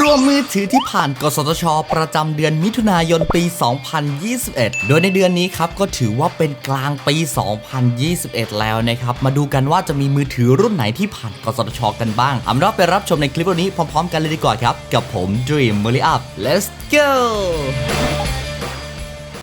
รวมมือถือที่ผ่านกสทช ประจำเดือนมิถุนายนปี 2021 โดยในเดือนนี้ครับก็ถือว่าเป็นกลางปี 2021 แล้วนะครับ มาดูกันว่าจะมีมือถือรุ่นไหนที่ผ่านกสทช กันบ้างเอาเป็นว่าไปรับชมในคลิปวันนี้พร้อม ๆ กันเลยดีกว่าครับ กับผม Dream m u r Up let's go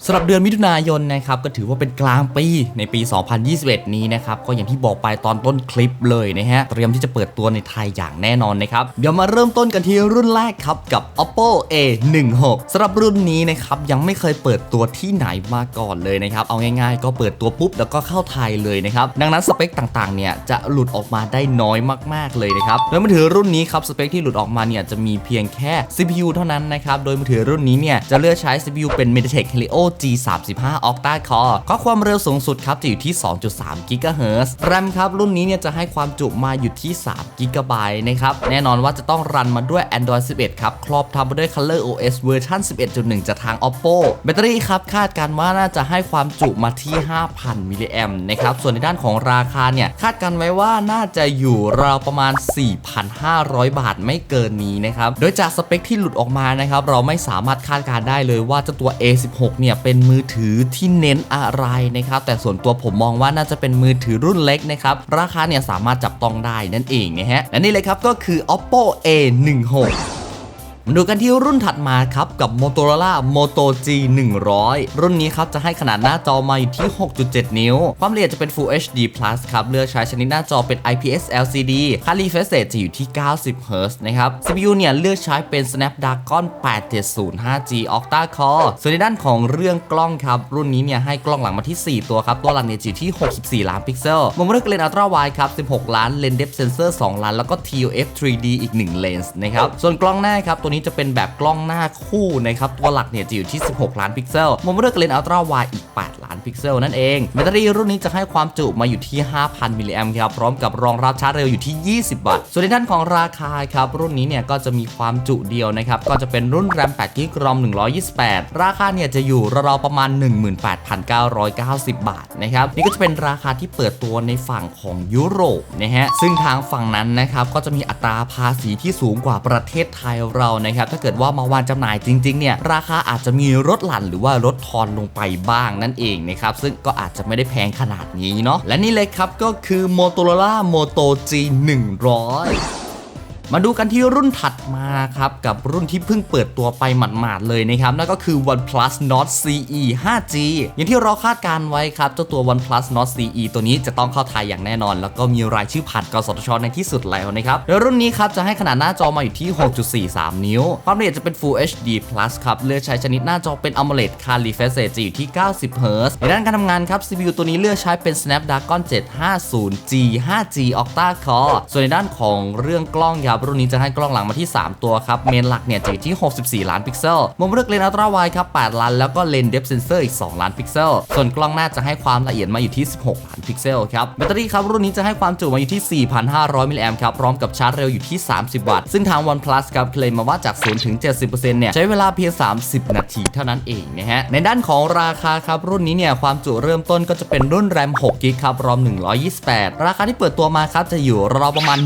สำหรับเดือนมิถุนายนนะครับก็ถือว่าเป็นกลางปีในปี 2021 นี้นะครับก็อย่างที่บอกไปตอนต้นคลิปเลยนะฮะเตรียมที่จะเปิดตัวในไทยอย่างแน่นอนนะครับเดี๋ยวมาเริ่มต้นกันที่รุ่นแรกครับกับ oppo a16 สำหรับรุ่นนี้นะครับยังไม่เคยเปิดตัวที่ไหนมาก่อนเลยนะครับเอาง่ายๆ ก็เปิดตัวปุ๊บแล้วก็เข้าไทยเลยนะครับดังนั้นสเปคต่างๆเนี่ยจะหลุดออกมาได้น้อยมากๆเลยนะครับโดยมือถือรุ่นนี้ครับสเปคที่หลุดออกมาเนี่ยจะมีเพียงแค่ CPU เท่านั้นนะครับโดยมือถือรุ่นนี้เนี่ยจะเลือกใช้ CPU เป็น MediaTek Helio G35 Octa Core ข้อความเร็วสูงสุดครับจะอยู่ที่ 2.3 GHz RAM ครับรุ่นนี้เนี่ยจะให้ความจุมาอยู่ที่ 3 GB นะครับ แน่นอนว่าจะต้องรันมาด้วย Android 11 ครับ ครอบทำมาด้วย Color OS เวอร์ชัน11.1 จากทาง Oppo แบตเตอรี่ครับ คาดการณ์ว่าน่าจะให้ความจุมาที่ 5,000 มิลลิแอมนะครับ ส่วนในด้านของราคาเนี่ย คาดการณ์ไว้ว่าน่าจะอยู่ราวประมาณ 4,500 บาทไม่เกินนี้นะครับ โดยจากสเปคที่หลุดออกมานะครับ เราไม่สามารถคาดการณ์ได้เลยว่าเจ้าตัว A16 เนี่ยเป็นมือถือที่เน้นอะไรนะครับ แต่ส่วนตัวผมมองว่าน่าจะเป็นมือถือรุ่นเล็กนะครับ ราคาเนี่ยสามารถจับต้องได้นั่นเองนะฮะและนี่เลยครับก็คือ oppo a16 มาดูกันที่รุ่นถัดมาครับ กับ Motorola Moto G 100 รุ่นนี้ครับ จะให้ขนาดหน้าจอมาอยู่ที่ 6.7 นิ้ว ความละเอียดจะเป็น Full HD Plus ครับ เลือกใช้ชนิดหน้าจอเป็น IPS LCD ค่า refresh rate จะอยู่ที่ 90 Hz นะครับ CPU เนี่ย เลือกใช้เป็น Snapdragon 870 5G Octa Core ส่วนในด้านของเรื่องกล้องครับ รุ่นนี้เนี่ย ให้กล้องหลังมาที่ 4 ตัวครับ ตัวหลังเนี่ยอยู่ที่ 64 ล้านพิกเซลมุมเลือกเลนส์ Ultra Wide ครับ 16 ล้านเลนส์ Depth Sensor 2ล้าน แล้วก็ TOF 3D อีก 1 เลนส์นะครับ ส่วนกล้องหน้าครับตัวนี้จะเป็นแบบกล้องหน้าคู่นะครับ ตัวหลักเนี่ยจะอยู่ที่ 16 ล้านพิกเซลมุมเลือกเลนส์ Ultra Wide อีก 8 ล้านพิกเซลนั่นเองแบตเตอรี่รุ่นนี้จะให้ความจุมาอยู่ที่ 5,000 มิลลิแอมป์ครับ พร้อมกับรองรับชาร์จเร็วอยู่ที่ 20 วัตต์ ส่วนในด้านของราคาครับ รุ่นนี้เนี่ยก็จะมีความจุเดียวนะครับ ก็จะเป็นรุ่น RAM 8 g b ROM 128 ราคาเนี่ยจะอยู่ราวๆประมาณ 18,990 บาทนะครับ นี่ก็จะเป็นราคาที่เปิดตัวในฝั่งของยุโรปนะฮะ ซึ่งทางฝั่งนั้นนะครับก็จะมีอัตราภาษีที่สูงกว่าประเทศไทยเรานะครับถ้าเกิดว่ามาวานจำหน่ายจริงๆเนี่ยราคาอาจจะมีลดหลั่นหรือว่าลดทอนลงไปบ้างนั่นเองนะครับซึ่งก็อาจจะไม่ได้แพงขนาดนี้เนาะและนี่เลยครับก็คือ Motorola Moto G 100 มาดูกันที่รุ่นถัดมาครับกับรุ่นที่เพิ่งเปิดตัวไปหมาดๆเลยนะครับนั่นก็คือ OnePlus Nord CE 5G อย่างที่เราคาดการไว้ครับเจ้าตัว OnePlus Nord CE ตัวนี้จะต้องเข้าไทยอย่างแน่นอน แล้วก็มีรายชื่อผ่านกสทชในที่สุดแล้วนะครับโดยรุ่นนี้ครับจะให้ขนาดหน้าจอมาอยู่ที่ 6.43 นิ้ว ความละเอียดจะเป็น Full HD Plus ครับเลือกใช้ชนิดหน้าจอเป็น AMOLED ค่า refresh rate จะอยู่ที่ 90 Hz ในด้านการทำงานครับ CPU ตัวนี้เลือกใช้เป็น Snapdragon 750G 5G Octa Core ส่วนในด้านของเรื่องกล้องครับรุ่นนี้จะให้กล้องหลังมาที่ 3 ตัวครับ เมนหลักเนี่ยจะอยู่ที่ 64 ล้านพิกเซลมุมเลือกเลนส์อัลตร้าไวครับ 8 ล้าน แล้วก็เลนส์เดฟเซนเซอร์อีก 2 ล้านพิกเซล ส่วนกล้องหน้าจะให้ความละเอียดมาอยู่ที่ 16 ล้านพิกเซลครับ แบตเตอรี่ครับรุ่นนี้จะให้ความจุมาอยู่ที่ 4,500 มิลลิแอมป์ครับ พร้อมกับชาร์จเร็วอยู่ที่ 30 วัตต์ ซึ่งทาง OnePlus ครับเคลมมาว่าจาก0ถึง70%เนี่ยใช้เวลาเพียง 30 นาทีเท่านั้นเองนะฮะ ในด้านของราคาครับรุ่นนี้เนี่ยความจุเริ่มต้นก็จะเป็นรุ่น RAM 6 g b ครับ ROM 128 ราคาที่เปิดตัวมาครับจะอยู่ราวประมาณ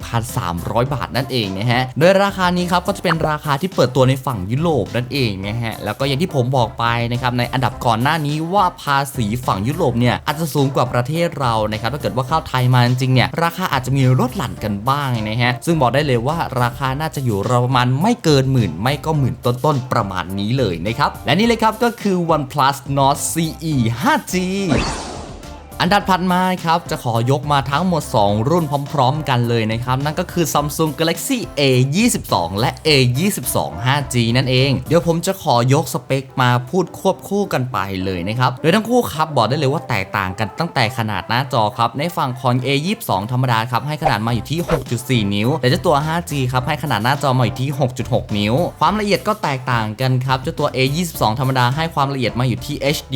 11,300บาทนั่นเองนะฮะโดยราคานี้ครับก็จะเป็นราคาที่เปิดตัวในฝั่งยุโรปนั่นเองนะฮะแล้วก็อย่างที่ผมบอกไปนะครับในอันดับก่อนหน้านี้ว่าภาษีฝั่งยุโรปเนี่ยอาจจะสูงกว่าประเทศเรานะครับถ้าเกิดว่าเข้าไทยมาจริงๆเนี่ยราคาอาจจะมีลดหลั่นกันบ้างนะฮะซึ่งบอกได้เลยว่าราคาน่าจะอยู่ประมาณไม่เกินหมื่นไม่ก็หมื่นต้นๆประมาณนี้เลยนะครับและนี่เลยครับก็คือ OnePlus Nord CE 5G อันดับถัดมาครับ จะขอยกมาทั้งหมด 2 รุ่นพร้อมๆ กันเลยนะครับ นั่นก็คือ Samsung Galaxy A 22และ A 22 5G นั่นเอง เดี๋ยวผมจะขอยกสเปคมาพูดควบคู่กันไปเลยนะครับ โดยทั้งคู่ครับ บอกได้เลยว่าแตกต่างกันตั้งแต่ขนาดหน้าจอครับ ในฝั่งของ A 22ธรรมดาครับ ให้ขนาดมาอยู่ที่ 6.4 นิ้ว แต่เจ้าตัว 5G ครับ ให้ขนาดหน้าจอมาอยู่ที่ 6.6 นิ้ว ความละเอียดก็แตกต่างกันครับ เจ้าตัว A 22ธรรมดาให้ความละเอียดมาอยู่ที่ HD+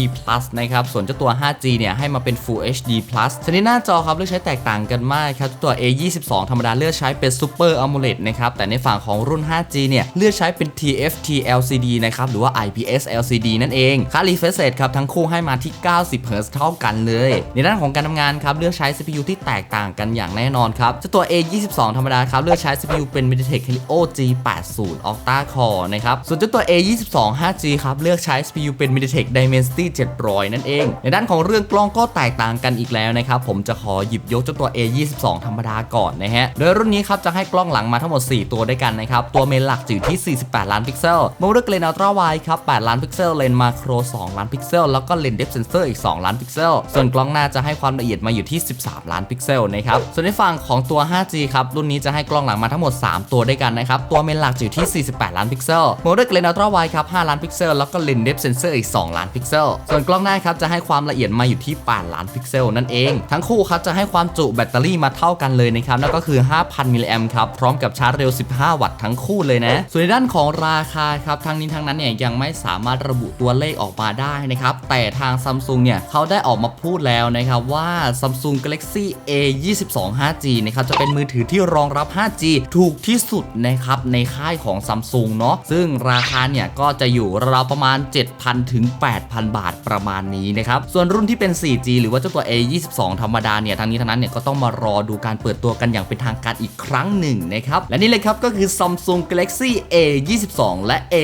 นะครับ ส่วนเจ้าตัว 5G เนี่ยให้มาเป็น Full HD Plus ชนิดหน้าจอครับเลือกใช้แตกต่างกันมากครับตัว A22 ธรรมดาเลือกใช้เป็น Super AMOLED นะครับแต่ในฝั่งของรุ่น 5G เนี่ยเลือกใช้เป็น TFT LCD นะครับหรือว่า IPS LCD นั่นเองค่า refresh rate ครับทั้งคู่ให้มาที่ 90 Hz เท่ากันเลย ในด้านของการทำงานครับเลือกใช้ CPU ที่แตกต่างกันอย่างแน่นอนครับจ้าตัว A22 ธรรมดาครับเลือกใช้ CPU เป็น MediaTek Helio G80 Octa Core นะครับส่วนเจ้าตัว A22 5G ครับเลือกใช้ CPU เป็น MediaTek Dimensity 700 นั่นเอง ในด้านของเรื่องกล้องก็แตกต่างกันอีกแล้วนะครับผมจะขอหยิบยกเจ้าตัว A22 ธรรมดาก่อนนะฮะโดยรุ่นนี้ครับจะให้กล้องหลังมาทั้งหมด 4 ตัวด้วยกันนะครับตัวเมนหลักจะอยู่ที่ 48 ล้านพิกเซลโมเดลเลนส์อัลตร้าไวด์ครับ8ล้านพิกเซลเลนส์มาโคร 2 ล้านพิกเซลแล้วก็เลนส์เดฟเซนเซอร์อีก 2 ล้านพิกเซลส่วนกล้องหน้าจะให้ความละเอียดมาอยู่ที่ 13 ล้านพิกเซลนะครับส่วนในฝั่งของตัว 5G ครับรุ่นนี้จะให้กล้องหลังมาทั้งหมด 3 ตัวด้วยกันนะครับตัวเมนหลักจะอยู่ที่ 48 ล้านพิกเซลโมเดลเลนอัลตร้าไวครับ5ล้านพิกเซลแล้วก็เลนเดฟเซนเซอร์อีก 2 ล้านพิกเซลส่วนกล้องหน้าครับจะให้ความละเอียดมาอยู่ที่ 8 ล้านพิกเซลนั่นเอง ทั้งคู่ครับจะให้ความจุแบตเตอรี่มาเท่ากันเลยนะครับนั่นก็คือ 5,000 มิลลิแอมครับ พร้อมกับชาร์จเร็ว 15 วัตต์ทั้งคู่เลยนะ ส่วนในด้านของราคาครับทั้งนี้ทั้งนั้นเนี่ยยังไม่สามารถระบุตัวเลขออกมาได้นะครับ แต่ทางซัมซุงเนี่ยเขาได้ออกมาพูดแล้วนะครับว่า Samsung Galaxy A 22 5G นะครับจะเป็นมือถือที่รองรับ 5G ถูกที่สุดนะครับในค่ายของ Samsung เนาะซึ่งราคาเนี่ยก็จะอยู่ราวประมาณ 7,000 ถึง 8,000 บาทประมาณนี้นะครับส่วนรุ่นที่เป็น 4G หรือว่าเจ้าตัว A 22 ธรรมดาเนี่ยทางนี้ทางนั้นเนี่ยก็ต้องมารอดูการเปิดตัวกันอย่างเป็นทางการอีกครั้งหนึ่งนะครับและนี่เลยครับก็คือ Samsung Galaxy A 22 และ A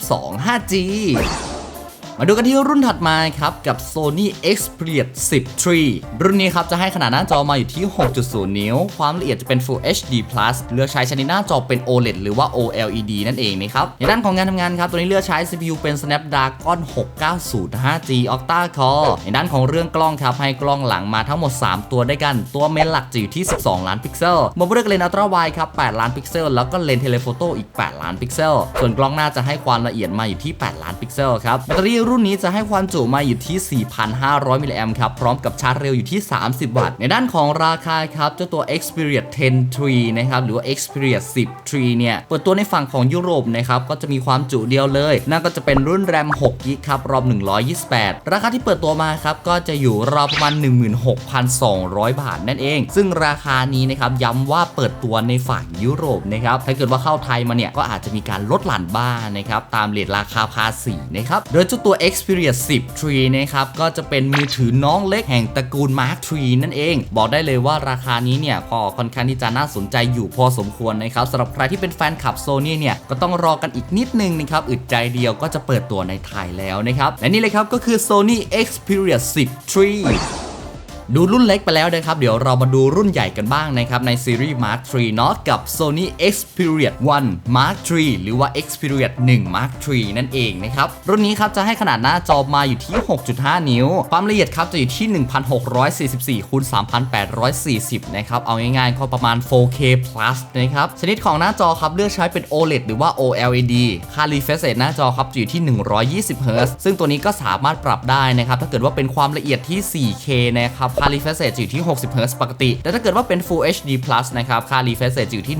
22 5G มาดูกันที่รุ่นถัดมาครับกับ Sony Xperia 10 3 รุ่นนี้ครับจะให้ขนาดหน้าจอมาอยู่ที่ 6.0 นิ้ว ความละเอียดจะเป็น Full HD Plus เลือกใช้ชนิดหน้าจอเป็น OLED หรือว่า OLED นั่นเองนะครับในด้านของการทำงานครับตัวนี้เลือกใช้ CPU เป็น Snapdragon 690 5G Octa Core ในด้านของเรื่องกล้องครับให้กล้องหลังมาทั้งหมด 3 ตัวด้วยกันตัวเมนหลักจะอยู่ที่ 12 ล้านพิกเซลโมเลือกเลนส์อัลตร้าไวครับ 8 ล้านพิกเซล แล้วก็เลนส์เทเลโฟโต้อีก 8 ล้านพิกเซล ส่วนกล้องหน้าจะให้ความละเอียดมาอยู่ที่ 8 ล้านพิกเซลครับแบตเตอรี่รุ่นนี้จะให้ความจุมาอยู่ที่ 4,500 มิลลิแอมครับ พร้อมกับชาร์จเร็วอยู่ที่ 30 วัตต์ ในด้านของราคาครับ เจ้าตัว Xperia 10 3 นะครับ หรือว่า Xperia 10 3 เนี่ย เปิดตัวในฝั่งของยุโรปนะครับ ก็จะมีความจุเดียวเลย นั่นก็จะเป็นรุ่นแรม6กิกครับ รอบ128 ราคาที่เปิดตัวมาครับ ก็จะอยู่ราวประมาณ 16,200 บาทนั่นเอง ซึ่งราคานี้นะครับ ย้ำว่าเปิดตัวในฝั่งยุโรปนะครับ ถ้าเกิดว่าเข้าไทยมาเนี่ย ก็อาจจะมีการลดหลั่นบ้างนะครับ ตามเรทราคาภาษีนะครับ โดยเจ้าตัวว Xperia 10 3 นะครับ ก็จะเป็นมือถือน้องเล็กแห่งตระกูล Mark 3 นั่นเอง บอกได้เลยว่าราคานี้เนี่ยก็ค่อนข้างที่จะน่าสนใจอยู่พอสมควรนะครับสำหรับใครที่เป็นแฟนคลับ Sony เนี่ย ก็ต้องรอกันอีกนิดนึงนะครับอึดใจเดียวก็จะเปิดตัวในไทยแล้วนะครับ และนี่เลยครับก็คือ Sony Xperia 10 3 ดูรุ่นเล็กไปแล้วนะครับ เดี๋ยวเรามาดูรุ่นใหญ่กันบ้างนะครับ ในซีรีส์ Mark III เนาะกับ Sony Xperia 1 Mark III หรือว่า Xperia 1 Mark III นั่นเองนะครับ รุ่นนี้ครับจะให้ขนาดหน้าจอมาอยู่ที่ 6.5 นิ้ว ความละเอียดครับจะอยู่ที่ 1644คูณ3840 นะครับ เอาง่ายๆก็ประมาณ 4K plus นะครับ ชนิดของหน้าจอครับเลือกใช้เป็น OLED หรือว่า OLED ค่า refresh rate หน้าจอครับจะอยู่ที่ 120 Hz ซึ่งตัวนี้ก็สามารถปรับได้นะครับถ้าเกิดว่าเป็นความละเอียดที่ 4K นะครับค่า refresh rate อยู่ที่ 60 Hz ปกติ แต่ถ้าเกิดว่าเป็น Full HD Plus นะครับ ค่า refresh rate อยู่ที่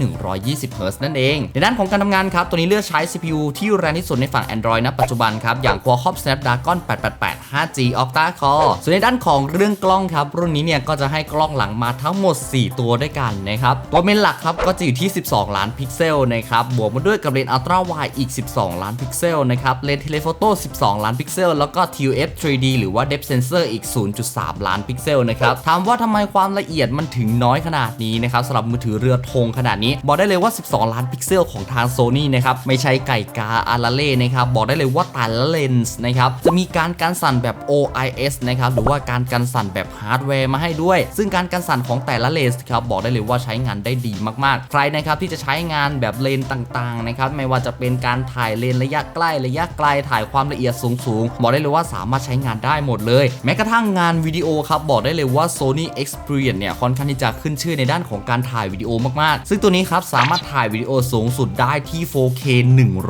120 Hz นั่นเอง ในด้านของการทำงานครับ ตัวนี้เลือกใช้ CPU ที่แรงที่สุดในฝั่ง Android ณปัจจุบันครับ อย่าง Qualcomm Snapdragon 888 5G Octa Core ส่วนในด้านของเรื่องกล้องครับ รุ่นนี้เนี่ยก็จะให้กล้องหลังมาทั้งหมด 4 ตัวด้วยกันนะครับ ตัวเมนหลักครับก็จะอยู่ที่ 12 ล้านพิกเซลนะครับ บวกมาด้วยกับเลนส์ Ultra Wide อีก 12 ล้านพิกเซลนะครับ เลนส์ Telephoto 12 ล้านพิกเซล แล้วก็ ToF 3D หรือว่า Depth Sensor อีก 0.3 ล้านพิกเซลนะครับถามว่าทำไมความละเอียดมันถึงน้อยขนาดนี้นะครับสำหรับมือถือเรือธงขนาดนี้บอกได้เลยว่า 12 ล้านพิกเซลของทาง Sony นะครับไม่ใช่ไก่กาอาราเล่นะครับบอกได้เลยว่าแต่ละเลนส์นะครับจะมีการกันสั่นแบบ OIS นะครับหรือว่าการกันสั่นแบบฮาร์ดแวร์มาให้ด้วย ซึ่งการกันสั่นของแต่ละเลนส์ครับบอกได้เลยว่าใช้งานได้ดีมากๆ ใครนะครับที่จะใช้งานแบบเลนต่างๆนะครับไม่ว่าจะเป็นการถ่ายเลนระยะใกล้ระยะไกลถ่ายความละเอียดสูงๆบอกได้เลยว่าสามารถใช้งานได้หมดเลย แม้กระทั่งงานวิดีโอครับบอกได้เลยว่า Sony Xperia เนี่ยค่อนข้างที่จะขึ้นชื่อในด้านของการถ่ายวิดีโอมากๆ ซึ่งตัวนี้ครับสามารถถ่ายวิดีโอสูงสุดได้ที่ 4K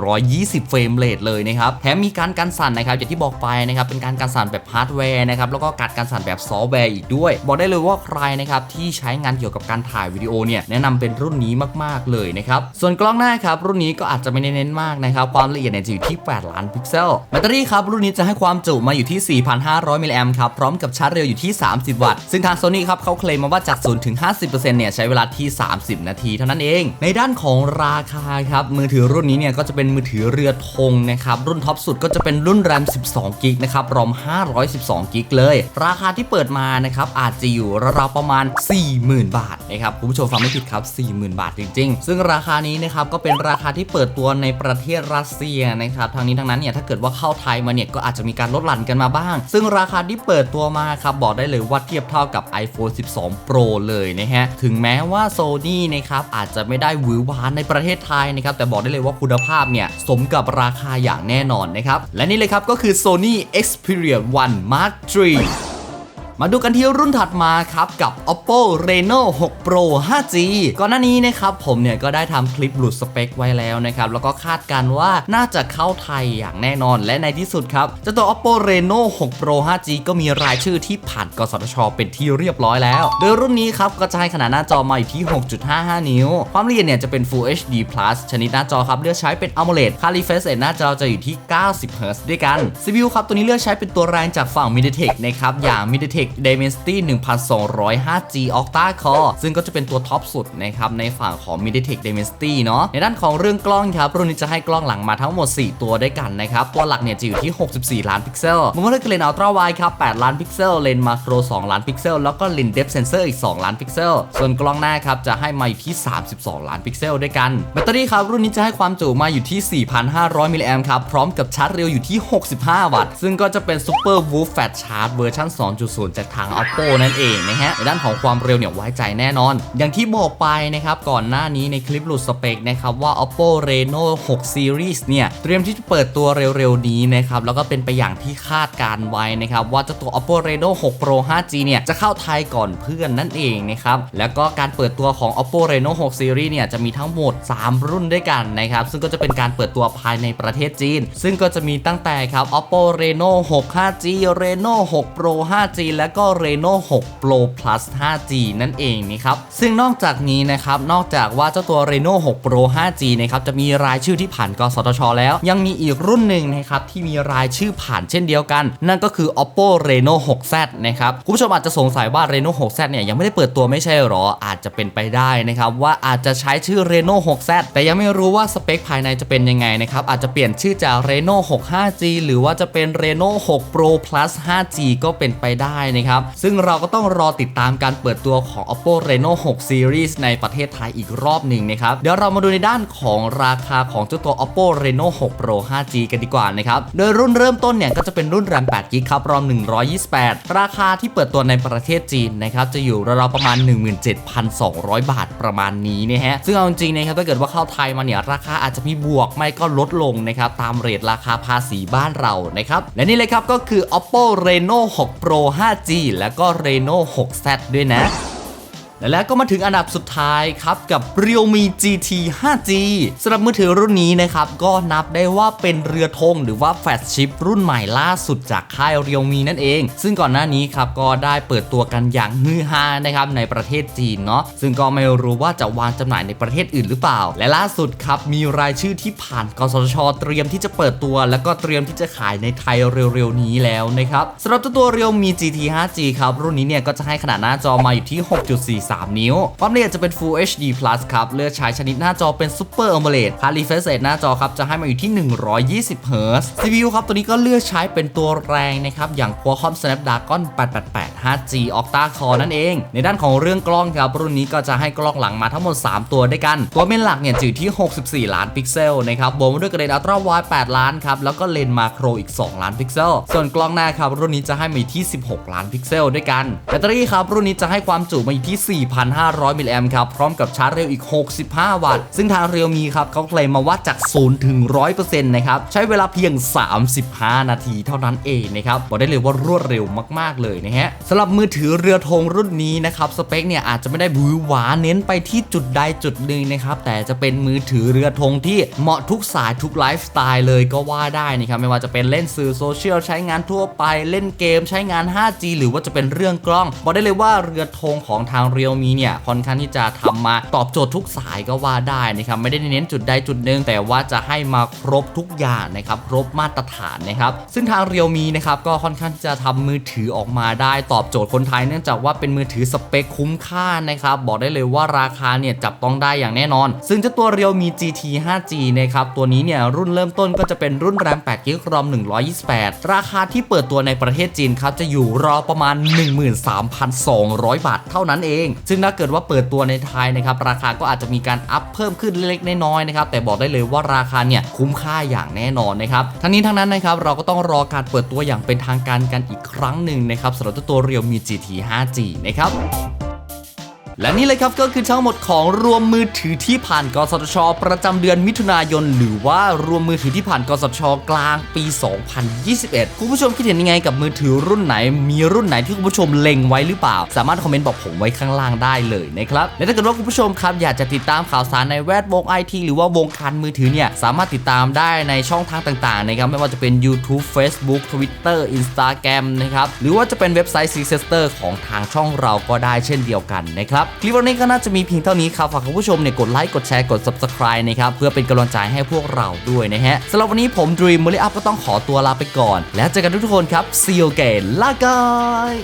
120 เฟรมเรทเลยนะครับแถมมีการกันสั่นนะครับอย่างที่บอกไปนะครับเป็นการกันสั่นแบบฮาร์ดแวร์นะครับแล้วก็การกันสั่นแบบซอฟต์แวร์อีกด้วย บอกได้เลยว่าใครนะครับที่ใช้งานเกี่ยวกับการถ่ายวิดีโอเนี่ยแนะนำเป็นรุ่นนี้มาก ๆเลยนะครับส่วนกล้องหน้าครับรุ่นนี้ก็อาจจะไม่ได้เน้นมากนะครับความละเอียดเนี่ยจะอยู่ที่ 8 ล้านพิกเซลแบตเตอรี่ครับรุ่นนี้จะให้ความจุมาอยู่ที่ 4,500มิลลิแอมครับพร้อมกับชาร์จเร็วอยู่ที่30 150วัตต์ ซึ่งทาง Sony ครับเขาเคลมมาว่าจาก 0 ถึง 50%เนี่ยใช้เวลาที่ 30 นาทีเท่านั้นเอง ในด้านของราคาครับมือถือรุ่นนี้เนี่ยก็จะเป็นมือถือเรือธงนะครับรุ่นท็อปสุดก็จะเป็นรุ่น RAM 12 กิกนะครับรอม 512 กิกเลย ราคาที่เปิดมานะครับอาจจะอยู่ราวๆประมาณ 40,000 บาทนะครับคุณผู้ชมฟังไม่ผิดครับ 40,000 บาทจริง ๆ ซึ่งราคานี้นะครับก็เป็นราคาที่เปิดตัวในประเทศรัสเซียนะครับทางนี้ทางนั้นเนี่ยถ้าเกิดว่าเข้าไทยมาเนี่ยก็อาจจะมีการลดหลั่นกันมาบ้าง ซึ่งราคาที่เปิดตัวมาครับบอกได้เลยว่าเทียบเท่ากับ iPhone 12 Pro เลยนะฮะ ถึงแม้ว่า Sony นะครับอาจจะไม่ได้หวือหวาในประเทศไทยนะครับ แต่บอกได้เลยว่าคุณภาพเนี่ย สมกับราคาอย่างแน่นอนนะครับ และนี่เลยครับก็คือ Sony Xperia 1 Mark 3 มาดูกันที่รุ่นถัดมาครับ กับ Oppo Reno 6 Pro 5G ก่อนหน้านี้นะครับผมเนี่ยก็ได้ทำคลิปหลุดสเปคไว้แล้วนะครับ แล้วก็คาดการณ์ว่าน่าจะเข้าไทยอย่างแน่นอนและในที่สุดครับเจ้าตัว Oppo Reno 6 Pro 5G ก็มีรายชื่อที่ผ่านกสทช เป็นที่เรียบร้อยแล้ว โดยรุ่นนี้ครับก็จะให้ขนาดหน้าจอมาอยู่ที่ 6.55 นิ้ว ความละเอียดเนี่ยจะเป็น Full HD Plus ชนิดหน้าจอครับเลือกใช้เป็น AMOLED ค่า refresh rate หน้าจอจะอยู่ที่ 90 Hz ด้วยกัน CPU ครับตัวนี้เลือกใช้เป็นตัวแรงจากฝั่ง MediaTek นะครับอย่าง MediaTek Dimensity 1205G Octa Core ซึ่งก็จะเป็นตัวท็อปสุดนะครับในฝั่งของ MediaTek Dimensity เนาะในด้านของเรื่องกล้องครับ รุ่นนี้จะให้กล้องหลังมาทั้งหมด 4 ตัวด้วยกันนะครับ ตัวหลักเนี่ยจะอยู่ที่ 64 ล้านพิกเซลมุมมองด้วยเลนส์อัลตร้าไวด์ครับ8ล้านพิกเซลเลนส์มาโคร 2 ล้านพิกเซลแล้วก็เลนส์เดฟเซนเซอร์อีก 2 ล้านพิกเซลส่วนกล้องหน้าครับจะให้มาอยู่ที่ 32 ล้านพิกเซลด้วยกันแบตเตอรี่ครับรุ่นนี้จะให้ความจุมาอยู่ที่ 4,500 มิลลิแอมป์ครับพร้อมกับชาร์จเร็วอยู่ที่ 65 วัตต์ซึ่งก็จะเป็น Super Woof Fast Charge เวอร์ชัน2.0จากทาง Oppo นั่นเองนะฮะในด้านของความเร็วเนี่ยไว้ใจแน่นอน อย่างที่บอกไปนะครับก่อนหน้านี้ในคลิปหลุดสเปคนะครับว่า Oppo Reno 6 Series เนี่ยเตรียมที่จะเปิดตัวเร็วๆนี้นะครับแล้วก็เป็นไปอย่างที่คาดการไว้นะครับว่าจ้าตัว Oppo Reno 6 Pro 5G เนี่ยจะเข้าไทยก่อนเพื่อนนั่นเองนะครับแล้วก็การเปิดตัวของ Oppo Reno 6 Series เนี่ยจะมีทั้งหมด 3 รุ่นด้วยกันนะครับซึ่งก็จะเป็นการเปิดตัวภายในประเทศจีน ซึ่งก็จะมีตั้งแต่ครับ Oppo Reno 6 5G Reno 6 Pro 5G และและก็ Reno 6 Pro Plus 5G นั่นเองนะครับ ซึ่งนอกจากนี้นะครับ นอกจากว่าเจ้าตัว Reno 6 Pro 5G นะครับ จะมีรายชื่อที่ผ่านกสทช แล้ว ยังมีอีกรุ่นหนึ่งนะครับ ที่มีรายชื่อผ่านเช่นเดียวกัน นั่นก็คือ Oppo Reno 6Z นะครับ คุณผู้ชมอาจจะสงสัยว่า Reno 6Z เนี่ยยังไม่ได้เปิดตัวไม่ใช่หรอ อาจจะเป็นไปได้นะครับว่าอาจจะใช้ชื่อ Reno 6Z แต่ยังไม่รู้ว่าสเปคภายในจะเป็นยังไงนะครับอาจจะเปลี่ยนชื่อจาก Reno 6 5G หรือว่าจะเป็น Reno 6 Pro Plus 5G ก็เป็นไปได้นะครับ ซึ่งเราก็ต้องรอติดตามการเปิดตัวของ Oppo Reno 6 Series ในประเทศไทยอีกรอบหนึ่งนะครับ เดี๋ยวเรามาดูในด้านของราคาของเจ้าตัว Oppo Reno 6 Pro 5G กันดีกว่านะครับ โดยรุ่นเริ่มต้นเนี่ยก็จะเป็นรุ่น RAM 8 g b ครับรอม 128 ราคาที่เปิดตัวในประเทศจีนนะครับจะอยู่ราวๆประมาณ 17,200 บาทประมาณนี้นะฮะ ซึ่งเอาจริงๆนะครับถ้าเกิดว่าเข้าไทยมาเนี่ยราคาอาจจะมีบวกไม่ก็ลดลงนะครับตามเรทราคาภาษีบ้านเรานะครับและนี่เลยครับก็คือ Oppo Reno 6 Pro 5G g แล้วก็ Reno 6Z ด้วยนะ และแล้วก็มาถึงอันดับสุดท้ายครับ กับ Realme GT 5G สำหรับมือถือรุ่นนี้นะครับ ก็นับได้ว่าเป็นเรือธงหรือว่าแฟลชชิปรุ่นใหม่ล่าสุดจากค่าย Realme นั่นเอง ซึ่งก่อนหน้านี้ครับ ก็ได้เปิดตัวกันอย่างฮือฮานะครับ ในประเทศจีนเนาะซึ่งก็ไม่รู้ว่าจะวางจำหน่ายในประเทศอื่นหรือเปล่า และล่าสุดครับมีรายชื่อที่ผ่านกสทชเตรียมที่จะเปิดตัว แล้วก็เตรียมที่จะขายในไทยเร็วๆนี้แล้วนะครับสำหรับตัว Realme GT 5G ครับรุ่นนี้เนี่ยก็จะให้ขนาดหน้าจอมาอยู่ที่ 6.43นิ้ว ความละเอียดจะเป็น Full HD Plus ครับ เลือกใช้ชนิดหน้าจอเป็น Super AMOLED ค่า refresh rate หน้าจอครับ จะให้มาอยู่ที่ 120 Hz CPU ครับ ตัวนี้ก็เลือกใช้เป็นตัวแรงนะครับ อย่าง Qualcomm Snapdragon 888 5G Octa Core นั่นเอง ในด้านของเรื่องกล้องครับ รุ่นนี้ก็จะให้กล้องหลังมาทั้งหมด 3 ตัวด้วยกัน ตัวเมนหลักเนี่ยจะอยู่ที่ 64 ล้านพิกเซลนะครับบวกมาด้วยกระเลนอัลตร้าไวด์8ล้านครับแล้วก็เลนส์มาโครอีก 2 ล้านพิกเซล ส่วนกล้องหน้าครับรุ่นนี้จะให้มาอยู่ที่ 16 ล้านพิกเซลด้วยกันแบตเตอรี่ครับรุ่นนี้จะให้ความจุมาอยู่ที่4,500 มิลลิแอมป์ครับ พร้อมกับชาร์จเร็วอีก 65 วัตต์ ซึ่งทางเรียวมีครับเขาเคลมมาว่าจาก 0 ถึง 100%นะครับ ใช้เวลาเพียง 35 นาทีเท่านั้นเองนะครับ บอกได้เลยว่ารวดเร็วมาก ๆ เลยนะฮะสำหรับมือถือเรือธงรุ่นนี้นะครับ สเปคเนี่ยอาจจะไม่ได้หวือหวาเน้นไปที่จุดใดจุดหนึ่งนะครับ แต่จะเป็นมือถือเรือธงที่เหมาะทุกสายทุกไลฟ์สไตล์เลยก็ว่าได้นะครับ ไม่ว่าจะเป็นเล่นสื่อโซเชียลใช้งานทั่วไปเล่นเกม ใช้งาน 5G หรือว่าจะเป็นเรื่องกล้อง บอกได้เลยว่าเรือธงของทางเร Realme เนี่ยค่อนข้างที่จะทำมาตอบโจทย์ทุกสายก็ว่าได้นะครับไม่ได้เน้นจุดใดจุดหนึ่งแต่ว่าจะให้มาครบทุกอย่างนะครับครบมาตรฐานนะครับซึ่งทาง Realme นะครับก็ค่อนข้างที่จะทำมือถือออกมาได้ตอบโจทย์คนไทยเนื่องจากว่าเป็นมือถือสเปคคุ้มค่านะครับบอกได้เลยว่าราคาเนี่ยจับต้องได้อย่างแน่นอน ซึ่งเจ้าตัว Realme GT 5G นะครับตัวนี้เนี่ยรุ่นเริ่มต้นก็จะเป็นรุ่นแรม8 g b รอม128 ราคาที่เปิดตัวในประเทศจีนครับจะอยู่รอประมาณ 13,200 บาทเท่านั้นเองซึ่งถ้าเกิดว่าเปิดตัวในไทยนะครับราคาก็อาจจะมีการอัพเพิ่มขึ้นเล็กๆน้อยๆนะครับแต่บอกได้เลยว่าราคาเนี่ยคุ้มค่าอย่างแน่นอนนะครับทั้งนี้ทั้งนั้นนะครับเราก็ต้องรอการเปิดตัวอย่างเป็นทางการกันอีกครั้งหนึ่งนะครับสำหรับตัวเรียวมี GT 5G นะครับ และนี่เลยครับก็คือทั้งหมดของรวมมือถือที่ผ่านกสทช ประจำเดือนมิถุนายน หรือว่ารวมมือถือที่ผ่านกสทช กลางปี 2021 คุณผู้ชมคิดเห็นยังไงกับมือถือรุ่นไหน มีรุ่นไหนที่คุณผู้ชมเล็งไว้หรือเปล่า สามารถคอมเมนต์บอกผมไว้ข้างล่างได้เลยนะครับ และถ้าเกิดว่าคุณผู้ชมครับอยากจะติดตามข่าวสารในแวดวงไอทีหรือว่าวงการมือถือเนี่ยสามารถติดตามได้ในช่องทางต่างๆนะครับไม่ว่าจะเป็น YouTube Facebook Twitter Instagram นะครับหรือว่าจะเป็นเว็บไซต์ c s e s t e r ของทางช่องเราก็ได้เช่นเดียวกันนะครับคลิปวันนี้ก็น่าจะมีเพียงเท่านี้ครับฝากคุณผู้ชมเนี่ยกดไลค์กดแชร์กด Subscribe นะครับเพื่อเป็นกำลังใจให้พวกเราด้วยนะฮะสำหรับวันนี้ผม Dream m o l l y Up ก็ต้องขอตัวลาไปก่อน แล้วเจอกันทุกคนครับ See you again ลาก่อย